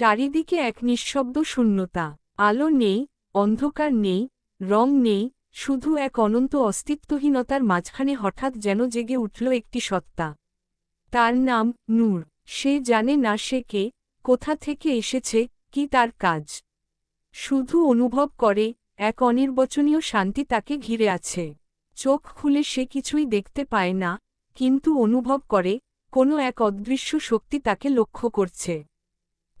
চারিদিকে এক নিঃশব্দ শূন্যতা। আলো নেই, অন্ধকার নেই, রং নেই, শুধু এক অনন্ত অস্তিত্বহীনতার মাঝখানে হঠাৎ যেন জেগে উঠল একটি সত্তা। তার নাম নূর। সে জানে না সে কে, কোথা থেকে এসেছে, কি তার কাজ। শুধু অনুভব করে, এক অনির্বচনীয় শান্তি তাকে ঘিরে আছে। চোখ খুলে সে কিছুই দেখতে পায় না, কিন্তু অনুভব করে, কোনো এক অদৃশ্য শক্তি তাকে লক্ষ্য করছে।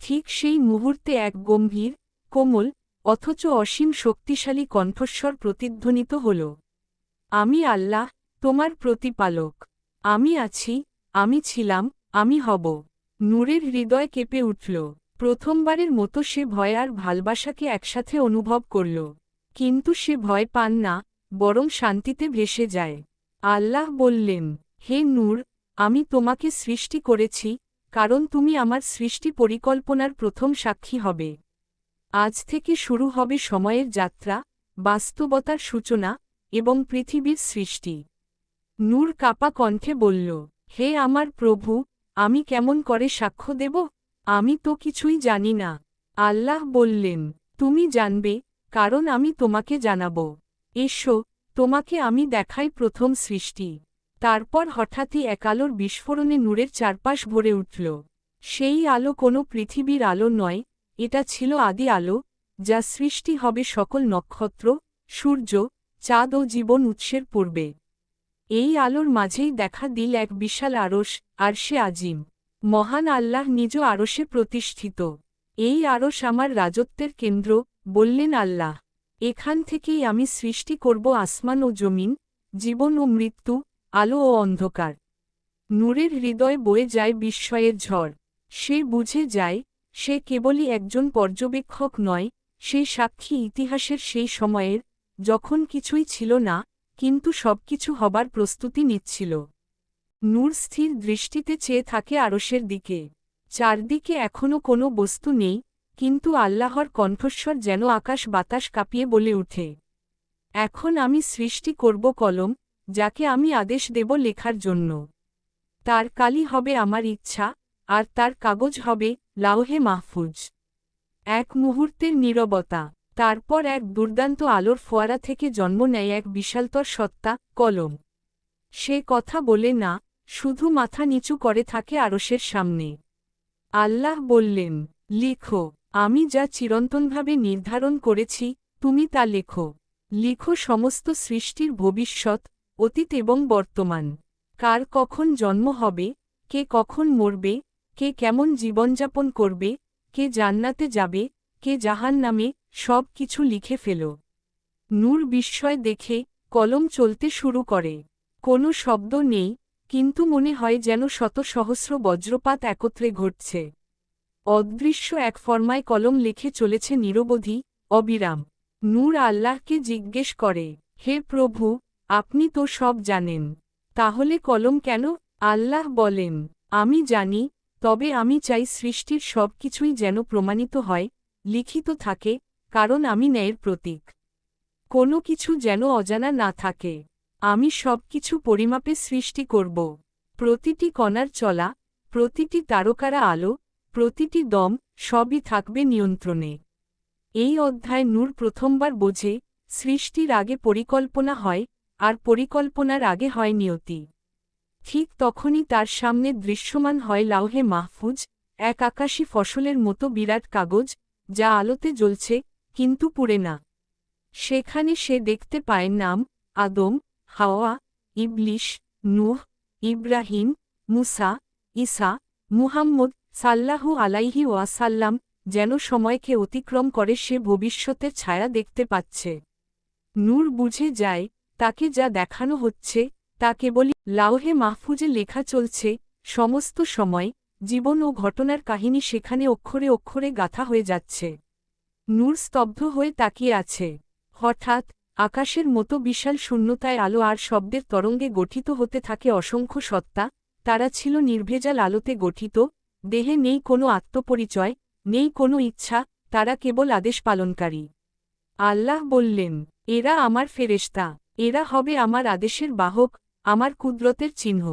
ঠিক সেই মুহূর্তে এক গম্ভীর, কোমল, অথচ অসীম শক্তিশালী কণ্ঠস্বর প্রতিধ্বনিত হল, আমি আল্লাহ, তোমার প্রতিপালক। আমি আছি, আমি ছিলাম, আমি হব। নূরের হৃদয় কেঁপে উঠল। প্রথমবারের মতো সে ভয় আর ভালবাসাকে একসাথে অনুভব করল। কিন্তু সে ভয় পান না, বরং শান্তিতে ভেসে যায়। আল্লাহ বললেন, হে নূর, আমি তোমাকে সৃষ্টি করেছি কারণ তুমি আমার সৃষ্টি পরিকল্পনার প্রথম সাক্ষী হবে। আজ থেকে শুরু হবে সময়ের যাত্রা, বাস্তবতার সূচনা এবং পৃথিবীর সৃষ্টি। নূর কাপা কণ্ঠে বলল, হে আমার প্রভু, আমি কেমন করে সাক্ষ্য দেব? আমি তো কিছুই জানি না। আল্লাহ বললেন, তুমি জানবে, কারণ আমি তোমাকে জানাব। এসো, তোমাকে আমি দেখাই প্রথম সৃষ্টি। তারপর হঠাৎই এক আলোর বিস্ফোরণে নূরের চারপাশ ভরে উঠল। সেই আলো কোনো পৃথিবীর আলো নয়, এটা ছিল আদি আলো, যা সৃষ্টি হবে সকল নক্ষত্র, সূর্য, চাঁদ ও জীবন উৎসের পূর্বে। এই আলোর মাঝেই দেখা দিল এক বিশাল আড়স আর সে আজিম। মহান আল্লাহ নিজ আড়সে প্রতিষ্ঠিত। এই আড়স আমার রাজত্বের কেন্দ্র, বললেন আল্লাহ। এখান থেকেই আমি সৃষ্টি করব আসমান ও জমিন, জীবন ও মৃত্যু আলো ও অন্ধকার। নূরের হৃদয় বয়ে যায় বিস্ময়ের ঝড়। সে বুঝে যায়, সে কেবলই একজন পর্যবেক্ষক নয়, সে সাক্ষী ইতিহাসের সেই সময়ের, যখন কিছুই ছিল না, কিন্তু সবকিছু হবার প্রস্তুতি নিচ্ছিল। নূর স্থির দৃষ্টিতে চেয়ে থাকে আরসের দিকে। চারদিকে এখনও কোনো বস্তু নেই, কিন্তু আল্লাহর কণ্ঠস্বর যেন আকাশ বাতাস কাঁপিয়ে বলে উঠে। এখন আমি সৃষ্টি করব কলম যাকে আমি আদেশ দেব লেখার জন্য। তার কালি হবে আমার ইচ্ছা, আর তার কাগজ হবে লাউহে মাহফুজ। এক মুহূর্তের নীরবতা। তারপর এক দুর্দান্ত আলোর ফোয়ারা থেকে জন্ম নেয় এক বিশালতর সত্তা, কলম। সে কথা বলে না, শুধু মাথা নিচু করে থাকে আরসের সামনে। আল্লাহ বললেন, লিখো, আমি যা চিরন্তনভাবে নির্ধারণ করেছি, তুমি তা লেখো। লিখো সমস্ত সৃষ্টির ভবিষ্যৎ অতীত এবং বর্তমান। কার কখন জন্ম হবে, কে কখন মরবে, কে কেমন জীবনযাপন করবে, কে জান্নাতে যাবে, কে জাহান নামে সব কিছু লিখে ফেল। নূর বিস্ময় দেখে কলম চলতে শুরু করে। কোনো শব্দ নেই, কিন্তু মনে হয় যেন শত সহস্র বজ্রপাত একত্রে ঘটছে। অদৃশ্য এক ফর্মায় কলম লিখে চলেছে নিরবধি, অবিরাম। নূর আল্লাহকে জিজ্ঞেস করে, হে প্রভু আপনি তো সব জানেন। তাহলে কলম কেন? আল্লাহ বলেন, আমি জানি, তবে আমি চাই সৃষ্টির সব কিছুই যেন প্রমাণিত হয়, লিখিত থাকে, কারণ আমি ন্যায়ের প্রতীক। কোনো কিছু যেন অজানা না থাকে। আমি সব কিছু পরিমাপে সৃষ্টি করব। প্রতিটি কণার চলা, প্রতিটি তারকারা আলো, প্রতিটি দম, সবই থাকবে নিয়ন্ত্রণে। এই অধ্যায় নূর প্রথমবার বোঝে, সৃষ্টির আগে পরিকল্পনা হয় আর পরিকল্পনার আগে হয় নিয়তি। ঠিক তখনই তার সামনে দৃশ্যমান হয় লাউহে মাহফুজ, এক আকাশী ফসলের মতো বিরাট কাগজ, যা আলোতে জ্বলছে, কিন্তু পুড়ে না। সেখানে সে দেখতে পায় নাম, আদম, হাওয়া, ইবলিশ, নূহ, ইব্রাহিম, মুসা ইসা মুহাম্মদ সাল্লাহু আলাইহি ওয়াসাল্লাম, যেন সময়কে অতিক্রম করে সে ভবিষ্যতের ছায়া দেখতে পাচ্ছে। নূর বুঝে যায় তাকে যা দেখানো হচ্ছে, তা কেবলই লাউহে মাহফুজে লেখা চলছে, সমস্ত সময়, জীবন ও ঘটনার কাহিনী সেখানে অক্ষরে অক্ষরে গাথা হয়ে যাচ্ছে। নূর স্তব্ধ হয়ে তাকিয়ে আছে। হঠাৎ, আকাশের মতো বিশাল শূন্যতায় আলো আর শব্দের তরঙ্গে গঠিত হতে থাকে অসংখ্য সত্তা, তারা ছিল নির্ভেজাল আলোতে গঠিত, দেহে নেই কোনো আত্মপরিচয়, নেই কোনো ইচ্ছা, তারা কেবল আদেশ পালনকারী। আল্লাহ বললেন, এরা আমার ফেরেস্তা এরা হবে আমার আদেশের বাহক, আমার কুদরতের চিহ্ন।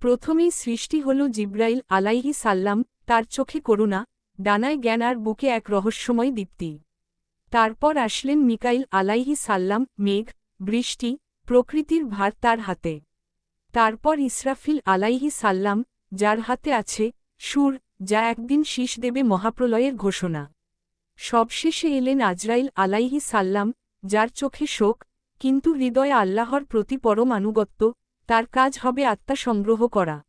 প্রথমেই সৃষ্টি হল জিব্রাইল আলাইহি সাল্লাম, তার চোখে করুণা, ডানায় জ্ঞান আর বুকে এক রহস্যময় দীপ্তি। তারপর আসলেন মিকাইল আলাইহি সাল্লাম, মেঘ, বৃষ্টি, প্রকৃতির ভার তার হাতে। তারপর ইসরাফিল আলাইহি সাল্লাম, যার হাতে আছে সুর, যা একদিন শীষ দেবে মহাপ্রলয়ের ঘোষণা। সবশেষে এলেন আজরাইল আলাইহি সাল্লাম, যার চোখে শোক কিন্তু হৃদয়ে আল্লাহর প্রতি পরম আনুগত্য, তার কাজ হবে আত্মা সংগ্রহ করা।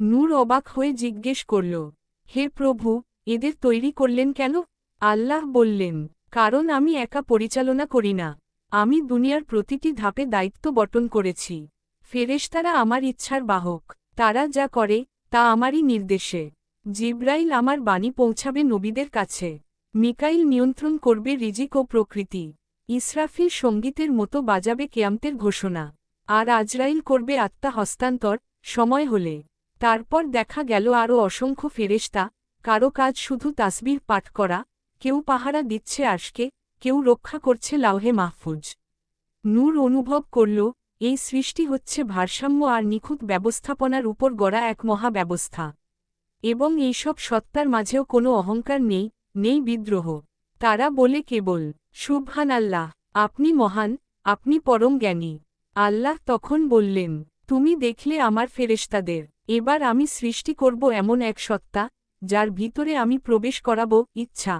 নূর অবাক হয়ে জিজ্ঞেস করল, হে প্রভু, এদের তৈরি করলেন কেন? আল্লাহ বললেন, কারণ আমি একা পরিচালনা করি না। আমি দুনিয়ার প্রতিটি ধাপে দায়িত্ব বটন করেছি। ফেরেশতারা আমার ইচ্ছার বাহক। তারা যা করে, তা আমারই নির্দেশে। জিব্রাইল আমার বাণী পৌঁছাবে নবীদের কাছে। মিকাইল নিয়ন্ত্রণ করবে রিজিক ও প্রকৃতি। ইসরাফিল সঙ্গীতের মতো বাজাবে কেয়ামতের ঘোষণা। আর আজরাইল করবে আত্মা হস্তান্তর, সময় হলে। তারপর দেখা গেল আরও অসংখ্য ফেরেশতা, কারও কাজ শুধু তাসবির পাঠ করা, কেউ পাহারা দিচ্ছে আশকে কেউ রক্ষা করছে লাউহে মাহফুজ। নূর অনুভব করল, এই সৃষ্টি হচ্ছে ভারসাম্য আর নিখুঁত ব্যবস্থাপনার উপর গড়া এক মহা ব্যবস্থা। এবং এইসব সত্তার মাঝেও কোনো অহংকার নেই নেই বিদ্রোহ। তারা বলে কেবল শুভহান আল্লাহ আপনি মহান, আপনি পরম জ্ঞানী। আল্লাহ তখন বললেন, তুমি দেখলে আমার ফেরেশতাদের। এবার আমি সৃষ্টি করব এমন এক সত্তা, যার ভিতরে আমি প্রবেশ করাব ইচ্ছা।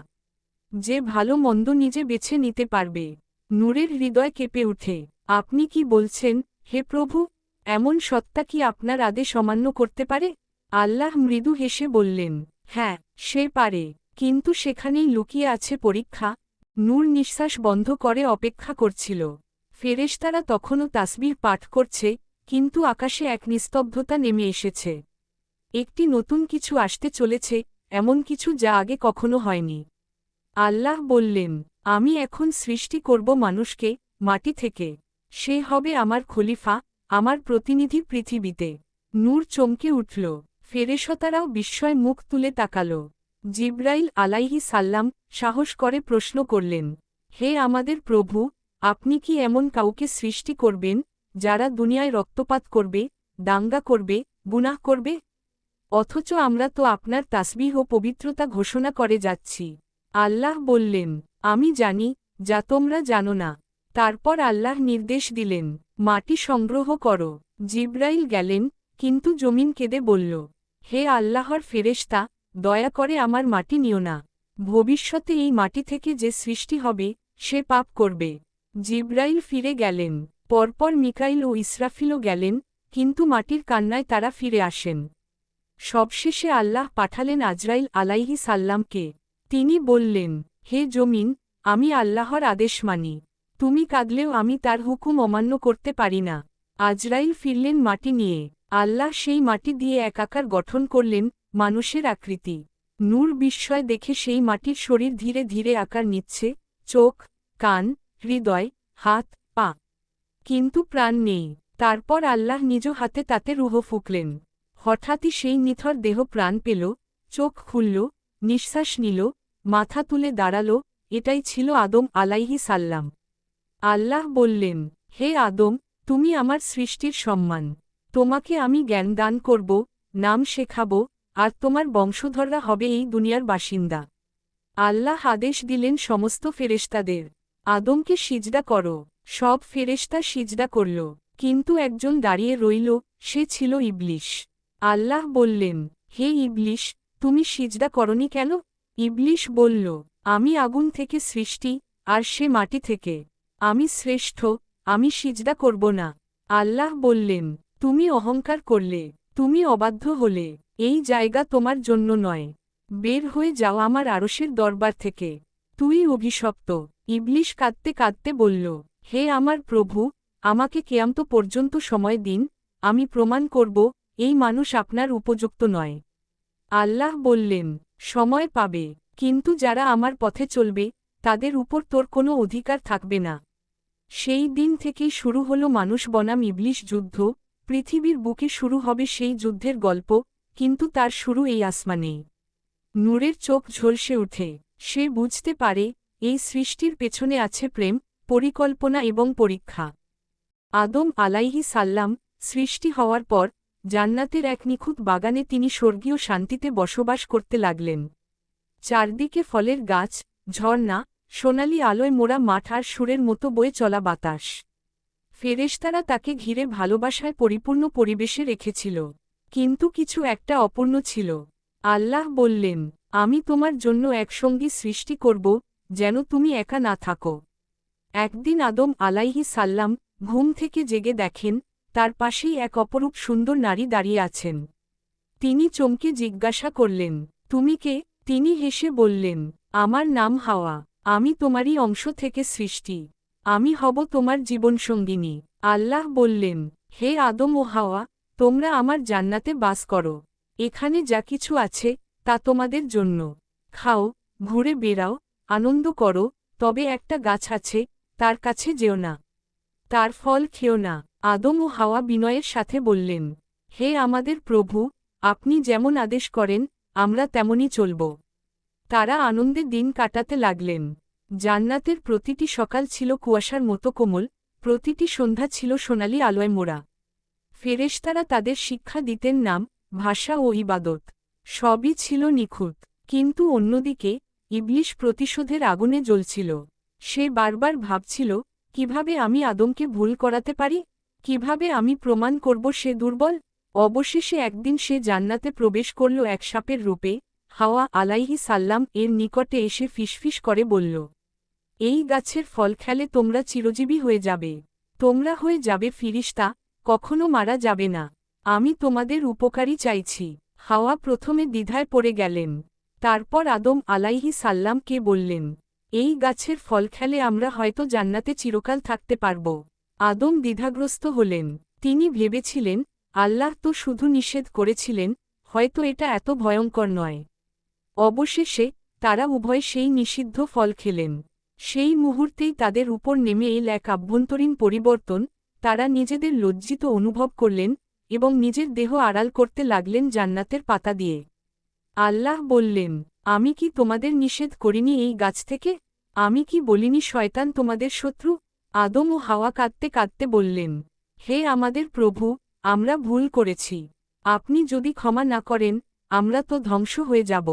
যে ভালো মন্দ নিজে বেছে নিতে পারবে। নূরের হৃদয় কেঁপে উঠে আপনি কি বলছেন, হে প্রভু, এমন সত্তা কি আপনার আদেশ অমান্য করতে পারে? আল্লাহ মৃদু হেসে বললেন হ্যাঁ সে পারে। কিন্তু সেখানেই লুকিয়ে আছে পরীক্ষা নূর নিঃশ্বাস বন্ধ করে অপেক্ষা করছিল। ফেরেশতারা তখনও তাসবির পাঠ করছে, কিন্তু আকাশে এক নিস্তব্ধতা নেমে এসেছে। একটি নতুন কিছু আসতে চলেছে, এমন কিছু যা আগে কখনো হয়নি। আল্লাহ বললেন, আমি এখন সৃষ্টি করব মানুষকে, মাটি থেকে। সে হবে আমার খলিফা, আমার প্রতিনিধি পৃথিবীতে। নূর চমকে উঠল। ফেরেশতারাও বিস্ময় মুখ তুলে তাকাল। জিব্রাইল আলাইহি সাল্লাম সাহস করে প্রশ্ন করলেন, হে আমাদের প্রভু, আপনি কি এমন কাউকে সৃষ্টি করবেন, যারা দুনিয়ায় রক্তপাত করবে, দাঙ্গা করবে, গুনাহ করবে? অথচ আমরা তো আপনার তাসবিহ ও পবিত্রতা ঘোষণা করে যাচ্ছি। আল্লাহ বললেন, আমি জানি, যা তোমরা জানো না। তারপর আল্লাহ নির্দেশ দিলেন, মাটি সংগ্রহ করো। জিব্রাইল গেলেন, কিন্তু জমিন কেঁদে বলল, হে আল্লাহর ফেরেশতা দয়া করে আমার মাটি নিও না। ভবিষ্যতে এই মাটি থেকে যে সৃষ্টি হবে, সে পাপ করবে। জিব্রাইল ফিরে গেলেন। পরপর মিকাইল ও ইসরাফিলও গেলেন, কিন্তু মাটির কান্নায় তারা ফিরে আসেন। সবশেষে আল্লাহ পাঠালেন আজরাইল আলাইহি সাল্লামকে। তিনি বললেন, হে জমিন, আমি আল্লাহর আদেশ মানি। তুমি কাঁদলেও আমি তার হুকুম অমান্য করতে পারি না। আজরাইল ফিরলেন মাটি নিয়ে। আল্লাহ সেই মাটি দিয়ে একাকার গঠন করলেন মানুষের আকৃতি। নূর বিস্ময় দেখে সেই মাটির শরীর ধীরে ধীরে আকার নিচ্ছে, চোখ, কান, হৃদয়, হাত, পা। কিন্তু প্রাণ নেই। তারপর আল্লাহ নিজ হাতে তাতে রুহ ফুকলেন। হঠাৎই সেই নিথর দেহ প্রাণ পেল, চোখ খুলল, নিঃশ্বাস নিল, মাথা তুলে দাঁড়াল, এটাই ছিল আদম আলাইহি সাল্লাম। আল্লাহ বললেন, হে আদম, তুমি আমার সৃষ্টির সম্মান। তোমাকে আমি জ্ঞান দান করব, নাম শেখাব আর তোমার বংশধররা হবে এই দুনিয়ার বাসিন্দা। আল্লাহ আদেশ দিলেন সমস্ত ফেরেশতাদের, আদমকে সিজদা করো, সব ফেরেশতা সিজদা করল, কিন্তু একজন দাঁড়িয়ে রইল, সে ছিল ইবলিশ। আল্লাহ বললেন, হে ইবলিশ, তুমি সিজদা করনি কেন? ইবলিশ বলল, আমি আগুন থেকে সৃষ্টি, আর সে মাটি থেকে। আমি শ্রেষ্ঠ, আমি সিজদা করব না। আল্লাহ বললেন, তুমি অহংকার করলে, তুমি অবাধ্য হলে। এই জায়গা তোমার জন্য নয়। বের হয়ে যাও আমার আরসের দরবার থেকে। তুই অভিশপ্ত। ইবলিশ কাঁদতে কাঁদতে বলল, হে আমার প্রভু, আমাকে কেয়ামত পর্যন্ত সময় দিন, আমি প্রমাণ করব, এই মানুষ আপনার উপযুক্ত নয়। আল্লাহ বললেন, সময় পাবে, কিন্তু যারা আমার পথে চলবে, তাদের উপর তোর কোনো অধিকার থাকবে না। সেই দিন থেকেই শুরু হল মানুষ বনাম ইবলিশ যুদ্ধ। পৃথিবীর বুকে শুরু হবে সেই যুদ্ধের গল্প কিন্তু তার শুরু এই আসমানেই। নূরের চোখ ঝলসে উঠে সে বুঝতে পারে, এই সৃষ্টির পেছনে আছে প্রেম, পরিকল্পনা এবং পরীক্ষা। আদম আলাইহি সাল্লাম সৃষ্টি হওয়ার পর, জান্নাতের এক নিখুঁত বাগানে তিনি স্বর্গীয় শান্তিতে বসবাস করতে লাগলেন। চারদিকে ফলের গাছ, ঝর্ণা, সোনালি আলোয় মোড়া মাঠ আর সুরের মতো বয়ে চলা বাতাস। ফেরেশতারা তাকে ঘিরে ভালোবাসায় পরিপূর্ণ পরিবেশে রেখেছিল। কিন্তু কিছু একটা অপূর্ণ ছিল। আল্লাহ বললেন, আমি তোমার জন্য একসঙ্গী সৃষ্টি করব, যেন তুমি একা না থাকো। একদিন আদম আলাইহি সাল্লাম ঘুম থেকে জেগে দেখেন, তার পাশেই এক অপরূপ সুন্দর নারী দাঁড়িয়ে আছেন। তিনি চমকে জিজ্ঞাসা করলেন, তুমি কে? তিনি হেসে বললেন, আমার নাম হাওয়া, আমি তোমারই অংশ থেকে সৃষ্টি, আমি হব তোমার জীবনসঙ্গিনী। আল্লাহ বললেন, হে আদম ও হাওয়া তোমরা আমার জান্নাতে বাস করো। এখানে যা কিছু আছে, তা তোমাদের জন্য। খাও, ঘুরে বেড়াও, আনন্দ করো, তবে একটা গাছ আছে, তার কাছে যেও না। তার ফল খেও না। আদম ও হাওয়া বিনয়ের সাথে বললেন, হে আমাদের প্রভু, আপনি যেমন আদেশ করেন, আমরা তেমনই চলব। তারা আনন্দে দিন কাটাতে লাগলেন। জান্নাতের প্রতিটি সকাল ছিল কুয়াশার মতো কোমল, প্রতিটি সন্ধ্যা ছিল সোনালি আলোয় মোড়া। ফেরেশতারা তাদের শিক্ষা দিতেন নাম, ভাষা ও ইবাদত। সবই ছিল নিখুঁত, কিন্তু অন্যদিকে ইবলিশ প্রতিশোধের আগুনে জ্বলছিল। সে বারবার ভাবছিল, কীভাবে আমি আদমকে ভুল করাতে পারি? কীভাবে আমি প্রমাণ করব সে দুর্বল? অবশেষে একদিন সে জান্নাতে প্রবেশ করল এক সাপের রূপে। হাওয়া আলাইহি সাল্লাম এর নিকটে এসে ফিসফিস করে বলল, এই গাছের ফল খেলে তোমরা চিরজীবী হয়ে যাবে। তোমরা হয়ে যাবে ফিরিস্তা কখনো মারা যাবে না। আমি তোমাদের উপকারী চাইছি। হাওয়া প্রথমে দ্বিধায় পড়ে গেলেন। তারপর আদম আলাইহি সাল্লামকে বললেন, এই গাছের ফল খেলে আমরা হয়তো জান্নাতে চিরকাল থাকতে পারব। আদম দ্বিধাগ্রস্ত হলেন। তিনি ভেবেছিলেন, আল্লাহ তো শুধু নিষেধ করেছিলেন, হয়তো এটা এত ভয়ঙ্কর নয়। অবশেষে তারা উভয় সেই নিষিদ্ধ ফল খেলেন। সেই মুহূর্তেই তাদের উপর নেমে এল এক আভ্যন্তরীণ পরিবর্তন তারা নিজেদের লজ্জিত অনুভব করলেন এবং নিজের দেহ আড়াল করতে লাগলেন জান্নাতের পাতা দিয়ে। আল্লাহ বললেন, আমি কি তোমাদের নিষেধ করিনি এই গাছ থেকে? আমি কি বলিনি শয়তান তোমাদের শত্রু? আদম ও হাওয়া কাঁদতে কাঁদতে বললেন, হে আমাদের প্রভু, আমরা ভুল করেছি। আপনি যদি ক্ষমা না করেন, আমরা তো ধ্বংস হয়ে যাব।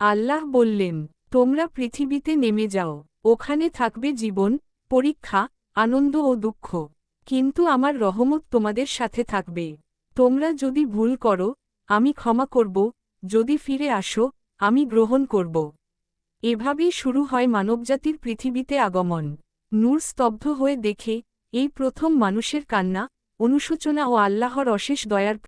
আল্লাহ বললেন, তোমরা পৃথিবীতে নেমে যাও। ওখানে থাকবে জীবন, পরীক্ষা, আনন্দ ও দুঃখ। কিন্তু আমার রহমত তোমাদের সাথে থাকবে। তোমরা যদি ভুল করো, আমি ক্ষমা করব, যদি ফিরে আসো, আমি গ্রহণ করব। এভাবেই শুরু হয় মানবজাতির পৃথিবীতে আগমন। নূর স্তব্ধ হয়ে দেখে, এই প্রথম মানুষের কান্না, অনুশোচনা ও আল্লাহর অশেষ দয়ার